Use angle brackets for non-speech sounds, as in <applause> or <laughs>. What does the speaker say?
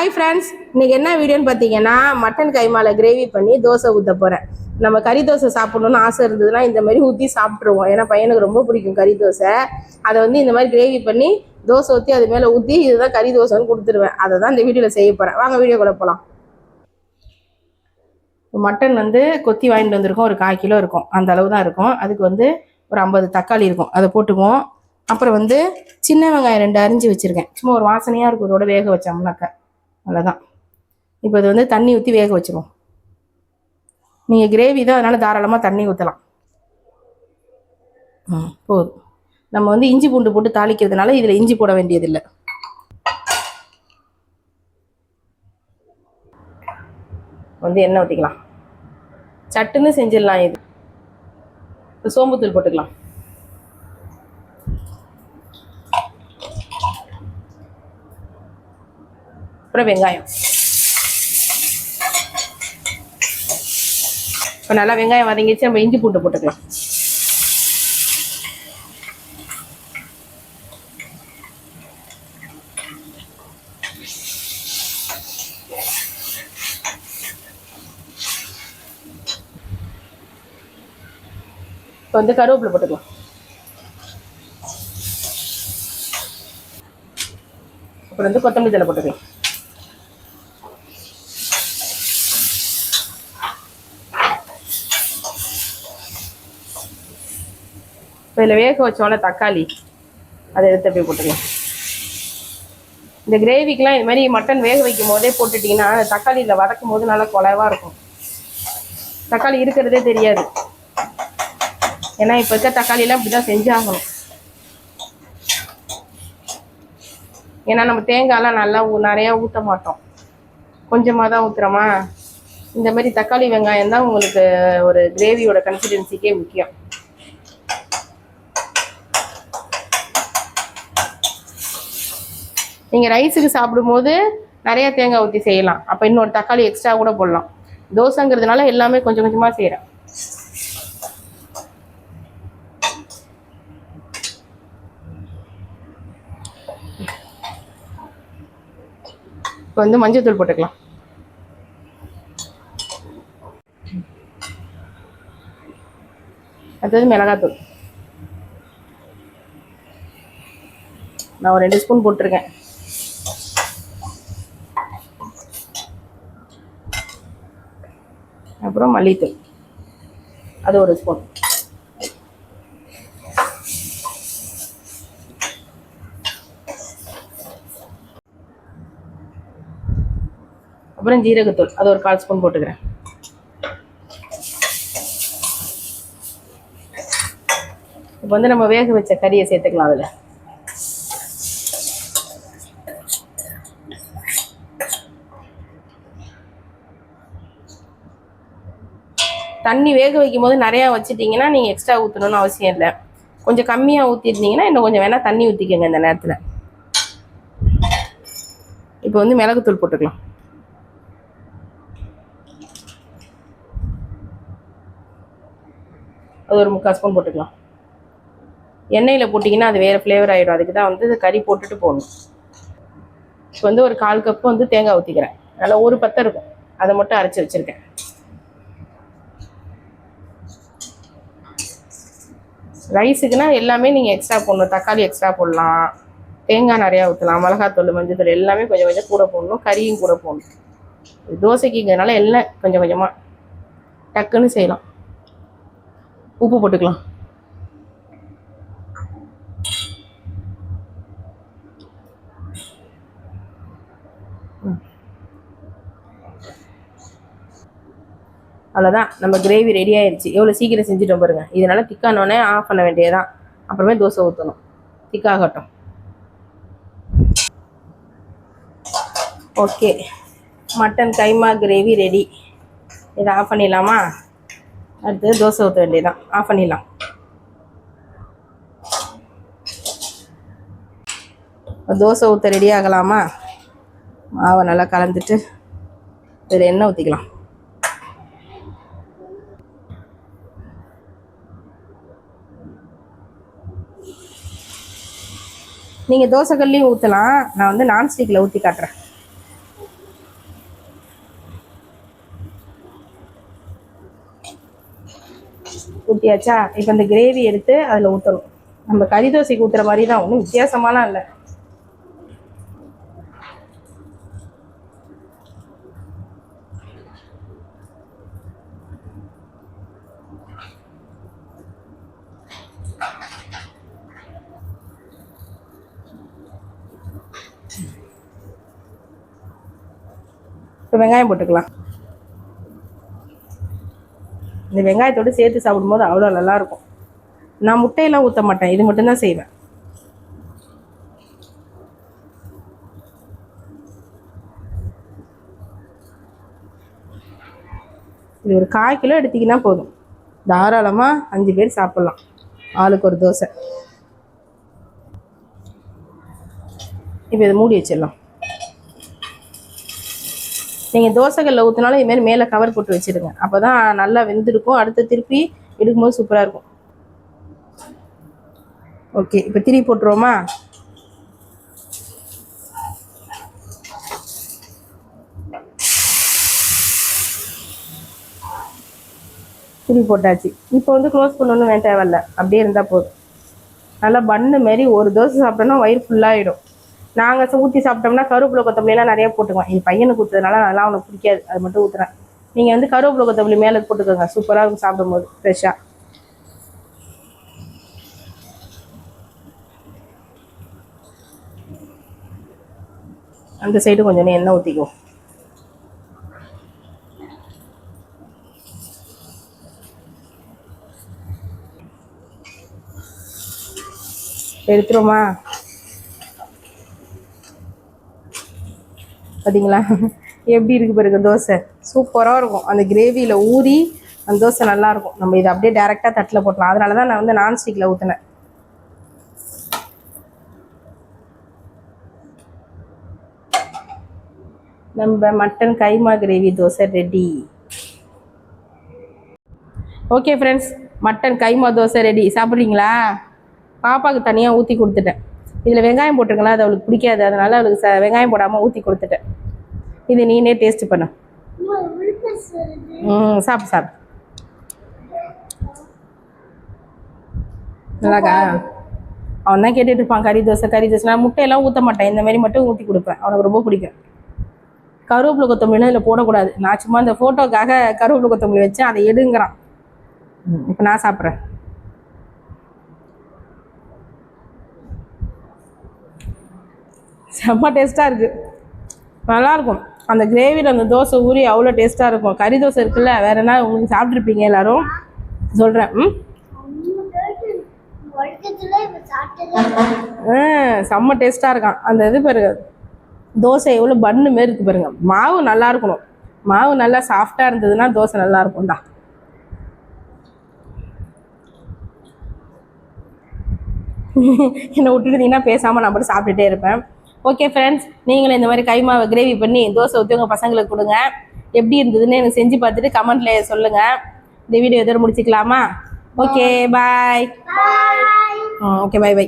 Hi friends இன்னைக்கு என்ன வீடியோன்னு பார்த்தீங்கன்னா மட்டன் கைமால கிரேவி பண்ணி தோசை ஊற்ற போகிறேன் நம்ம கறி தோசை சாப்பிடணும்னு ஆசை இருந்ததுன்னா இந்த மாதிரி ஊற்றி சாப்பிட்ருவோம் ஏன்னா பையனுக்கு ரொம்ப பிடிக்கும் கறி தோசை. அதை வந்து இந்த மாதிரி கிரேவி பண்ணி தோசை ஊற்றி அது மேலே ஊற்றி இதுதான் கறி தோசைன்னு கொடுத்துருவேன். அதை தான் இந்த வீடியோவில் செய்ய போகிறேன் வாங்க வீடியோ கூட போகலாம் மட்டன் வந்து கொத்தி வாங்கிட்டு வந்திருக்கோம். ஒரு கால் கிலோ இருக்கும். அந்த அளவு தான் இருக்கும். அதுக்கு வந்து ஒரு ஐம்பது தக்காளி இருக்கும். அதை போட்டுக்குவோம். அப்புறம் வந்து சின்ன வெங்காயம் ரெண்டு அரிஞ்சு வச்சுருக்கேன். சும்மா ஒரு வாசனையாக இருக்கும். இதோட வேக வச்சோம்னாக்கா. அவ்வளோதான் இப்போ இது வந்து தண்ணி ஊற்றி வேக வச்சிருவோம். நீங்கள் கிரேவி தான் அதனால் தாராளமாக தண்ணி ஊற்றலாம் ம் போதும். நம்ம வந்து இஞ்சி பூண்டு போட்டு தாளிக்கிறதுனால இதில் இஞ்சி போட வேண்டியதில்லை. வந்து எண்ணெய் ஊற்றிக்கலாம் சட்டுன்னு செஞ்சிடலாம் இது. சோம்புத்தூள் போட்டுக்கலாம். அப்புறம் வெங்காயம். இப்போ நல்லா வெங்காயம் வதங்கிச்சு நம்ம இஞ்சி பூண்டு போட்டுக்கலாம். இப்போ வந்து கருவேப்பிலை போட்டுக்கலாம். அப்புறம் வந்து கொத்தமல்லி தலை போட்டுக்கலாம். இப்போ இதில் வேக வச்சோம்ல தக்காளி. அதை எடுத்து அப்படியே போட்டுக்கலாம். இந்த கிரேவிக்கெலாம் இது மாதிரி மட்டன் வேக வைக்கும் போதே போட்டுட்டிங்கன்னா தக்காளியில் வதக்கும் போது நல்லா குலைவாக இருக்கும். தக்காளி இருக்கிறதே தெரியாது. ஏன்னா இப்போ இருக்க தக்காளிலாம் இப்படி தான் செஞ்சாகணும். ஏன்னா நம்ம தேங்காயெல்லாம் நல்லா ஊ- நிறையா ஊற்ற மாட்டோம். கொஞ்சமாக தான் ஊற்றுறோமா இந்த மாதிரி தக்காளி வெங்காயம் தான் உங்களுக்கு ஒரு கிரேவியோட கன்சிஸ்டன்சிக்கே முக்கியம். நீங்கள் ரைஸுக்கு சாப்பிடும்போது நிறைய தேங்காய் ஊற்றி செய்யலாம். அப்போ இன்னொரு தக்காளி எக்ஸ்ட்ரா கூட போடலாம். தோசைங்கிறதுனால எல்லாமே கொஞ்சம் கொஞ்சமாக செய்கிறேன் இப்போ வந்து மஞ்சள் தூள் போட்டுக்கலாம். அடுத்தது மிளகாத்தூள். நான் ஒரு ரெண்டு ஸ்பூன் போட்டிருக்கேன். அப்புறம் மல்லித்தூள். அது ஒரு ஸ்பூன் அப்புறம் ஜீரகத்தூள். அது ஒரு கால் ஸ்பூன் போட்டுக்கிறேன். இப்போ வந்து நம்ம வேக வச்ச கறியை சேர்த்துக்கலாம் அதில். தண்ணி வேக வைக்கும் போது நிறையா வச்சுட்டிங்கன்னா நீங்கள் எக்ஸ்ட்ரா ஊற்றணும்னு அவசியம் இல்லை. கொஞ்சம் கம்மியாக ஊற்றிருந்தீங்கன்னா இன்னும் கொஞ்சம் வேணால் தண்ணி ஊற்றிக்கோங்க இந்த நேரத்தில். இப்போ வந்து மிளகுத்தூள் போட்டுக்கலாம். அது ஒரு முக்கால் ஸ்பூன் போட்டுக்கலாம். எண்ணெயில் போட்டிங்கன்னா அது வேறு ஃப்ளேவர் ஆகிடும் அதுக்கு தான் வந்து கறி போட்டுட்டு போகணும். இப்போ வந்து ஒரு கால் கப்பு வந்து தேங்காய் ஊற்றிக்கிறேன் நல்லா ஒரு பத்தம் இருக்கும். அதை மட்டும் அரைச்சி வச்சுருக்கேன். ரைஸுக்குனா எல்லாமே நீங்கள் எக்ஸ்ட்ரா போடணும். தக்காளி எக்ஸ்ட்ரா போடலாம். தேங்காய் நிறையா ஊற்றலாம் மிளகாத்தூள் மஞ்சத்தூள் எல்லாமே கொஞ்சம் கொஞ்சம் கூட போடணும். கறியும் கூட போடணும். தோசைக்குங்கிறதுனால எல்லாம் கொஞ்சம் கொஞ்சமாக டக்குன்னு செய்யலாம். உப்பு போட்டுக்கலாம். அவ்வளோதான் நம்ம கிரேவி ரெடி ஆயிடுச்சு எவ்வளோ சீக்கிரம் செஞ்சுட்டோம் பாருங்க. இதனால் திக்கானோடனே ஆஃப் பண்ண வேண்டியதான் அப்புறமே தோசை ஊற்றணும் திக்காகட்டும் okay mutton keema gravy ready இதை ஆஃப் பண்ணிடலாமா? அடுத்து தோசை ஊற்ற வேண்டியதான் ஆஃப் பண்ணிடலாம். தோசை ஊற்ற ரெடி ஆகலாமா? மாவை நல்லா கலந்துட்டு இதில் எண்ணெய் ஊற்றிக்கலாம் நீங்க தோசை தோசைக்கல்லையும் ஊற்றலாம் நான் வந்து நான் நான்ஸ்டிக்கில் ஊற்றி காட்டுறேன். ஊற்றியாச்சா இப்போ இந்த கிரேவி எடுத்து அதுல ஊற்றணும் நம்ம கறி தோசைக்கு ஊத்துற மாதிரி தான் ஒன்றும் வித்தியாசமாலாம் இல்லை. இப்போ வெங்காயம் போட்டுக்கலாம். இந்த வெங்காயத்தோடு சேர்த்து சாப்பிடும்போது அவ்வளோ நல்லா இருக்கும் நான் முட்டையெல்லாம் ஊற்ற மாட்டேன். இது மட்டும்தான் செய்வேன். இது ஒரு கால் கிலோ எடுத்தீங்கன்னா போதும். தாராளமாக அஞ்சு பேர் சாப்பிட்லாம். ஆளுக்கு ஒரு தோசை. இப்போ இதை மூடி வச்சிடலாம். நீங்கள் தோசைகளில் ஊற்றினாலும் இதுமாரி மேலே கவர் போட்டு வச்சுருங்க அப்போ தான் நல்லா வெந்திருக்கும். அடுத்து திருப்பி எடுக்கும்போது சூப்பராக இருக்கும். ஓகே இப்போ திருப்பி போட்டுருவோமா? திருப்பி போட்டாச்சு. இப்போ வந்து க்ளோஸ் பண்ணணும் வேண்டாம் தேவையில்ல. அப்படியே இருந்தால் போதும். நல்லா பண்ணு மாரி ஒரு தோசை சாப்பிட்டோன்னா வயிறு ஃபுல்லாகிடும் நாங்கள் ஊற்றி சாப்பிட்டோம்னா கருவேப்பிலை கொத்தமல்லிலாம் நிறைய போட்டுக்குவோம். என் பையனுக்கு ஊற்றுறதுனால அதெல்லாம் அவனுக்கு பிடிக்காது. அது மட்டும் ஊற்றுறேன் நீங்கள் வந்து கருவேப்பிலை கொத்தமல்லி மேலே போட்டுக்கோங்க. சூப்பராக இருக்கும் சாப்பிடும்போது ஃப்ரெஷ்ஷாக அந்த சைடு கொஞ்சம் எண்ணெய் ஊற்றிக்கோ எடுத்துருமா பார்த்தீங்களா எப்படி இருக்கு பாருங்க தோசை. சூப்பராக இருக்கும். அந்த கிரேவியில் ஊறி அந்த தோசை நல்லாயிருக்கும் நம்ம இதை அப்படியே டேரெக்டாக தட்டில் போட்டலாம். அதனால தான் நான் வந்து நான்ஸ்டிக்கில் ஊற்றினேன் நம்ம mutton keema gravy dosa ready okay friends mutton keema dosa ready சாப்பிட்றீங்களா பாப்பாவுக்கு தனியாக ஊற்றி கொடுத்துட்டேன். இதில் வெங்காயம் போட்டிருக்கலாம் அது அவளுக்கு பிடிக்காது. அதனால அவளுக்கு ச வெங்காயம் போடாமல் ஊற்றி கொடுத்துட்டேன். இது நீனே டேஸ்ட் பண்ணு. ம் சாப்பிடு சாப்பிடு நல்லாக்கா? அவன் தான் கேட்டுட்டு இருப்பான் கறி தோசை கறி தோசை. நான் முட்டையெல்லாம் ஊற்ற மாட்டேன். இந்த மாதிரி மட்டும் ஊற்றி கொடுப்பேன். அவனுக்கு ரொம்ப பிடிக்கும். கருவேப்பிலை கொத்தமல்லிலாம் இதில் போடக்கூடாது. நான் சும்மா இந்த ஃபோட்டோக்காக கருவேப்பிலை கொத்தமல்லி வச்சேன். அதை எடுங்கிறான். இப்போ நான் சாப்பிட்றேன். செம்ம டேஸ்ட்டாக இருக்குது நல்லாயிருக்கும் அந்த கிரேவியில் அந்த தோசை ஊறி அவ்வளோ டேஸ்ட்டாக இருக்கும். கறி தோசை இருக்குல்ல வேறு என்ன உங்களுக்கு சாப்பிட்ருப்பீங்க எல்லோரும்? சொல்கிறேன் ம்? ஆ, செம்ம டேஸ்ட்டாக இருக்கான். அந்த இது பாருங்க. தோசை எவ்வளோ பன்னு மாரி இருக்கு பாருங்க. மாவு நல்லா இருக்கணும். மாவு நல்லா சாஃப்டாக இருந்ததுன்னா தோசை நல்லா இருக்கும்டா <laughs> என்னை விட்டுட்டீங்கன்னா பேசாமல் நான் மட்டும் சாப்பிட்டுட்டே இருப்பேன். ஓகே ஃப்ரெண்ட்ஸ் நீங்களும் இந்த மாதிரி கைமாவை கிரேவி பண்ணி தோசை ஊற்றி உங்கள் பசங்களுக்கு கொடுங்க. எப்படி இருந்ததுன்னு எனக்கு செஞ்சு பார்த்துட்டு கமெண்ட்ல சொல்லுங்கள் இந்த வீடியோ இதோட முடிச்சுக்கலாமா? Okay bye okay bye bye